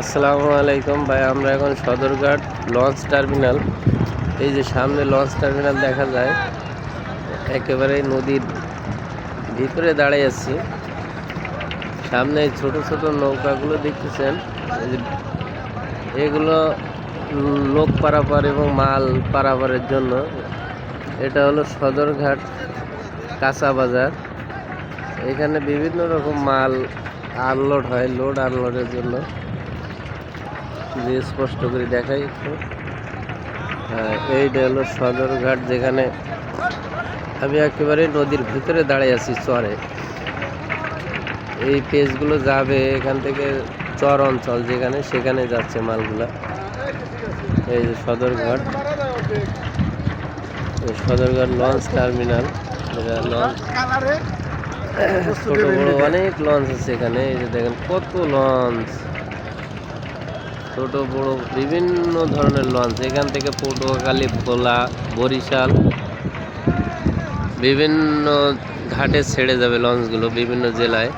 আসসালামু আলাইকুম ভাই, আমরা এখন সদরঘাট লঞ্চ টার্মিনাল। এই যে সামনে লঞ্চ টার্মিনাল দেখা যায়, একেবারে নদীর ভিতরে দাঁড়িয়ে আছি। সামনে ছোট ছোট নৌকাগুলো দেখতেছেন এগুলো লোক পারাপার এবং মাল পারাপারের জন্য। এটা হলো সদরঘাট কাঁচা বাজার। এখানে বিভিন্ন রকম মাল আনলোড হয়, লোড আনলোডের জন্য। যে স্পষ্ট করে দেখাই একটু। এইটা হলো সদরঘাট যেখানে আমি একেবারে নদীর ভিতরে দাঁড়িয়ে আছি চরে। এই পেজগুলো যাবে এখান থেকে চর অঞ্চল যেখানে, সেখানে যাচ্ছে মালগুলা। এই যে Sadarghat Sadarghat launch terminal. Launch. ছোট বড় অনেক লঞ্চ আছে এখানে। এই যে দেখেন কত লঞ্চ। ছোট, বড়, বিভিন্ন ধরনের লঞ্চ এখান থেকে পটুয়াখালী, ভোলা, বরিশাল, বিভিন্ন ঘাটে ছেড়ে যাবে লঞ্চগুলো বিভিন্ন জেলায়।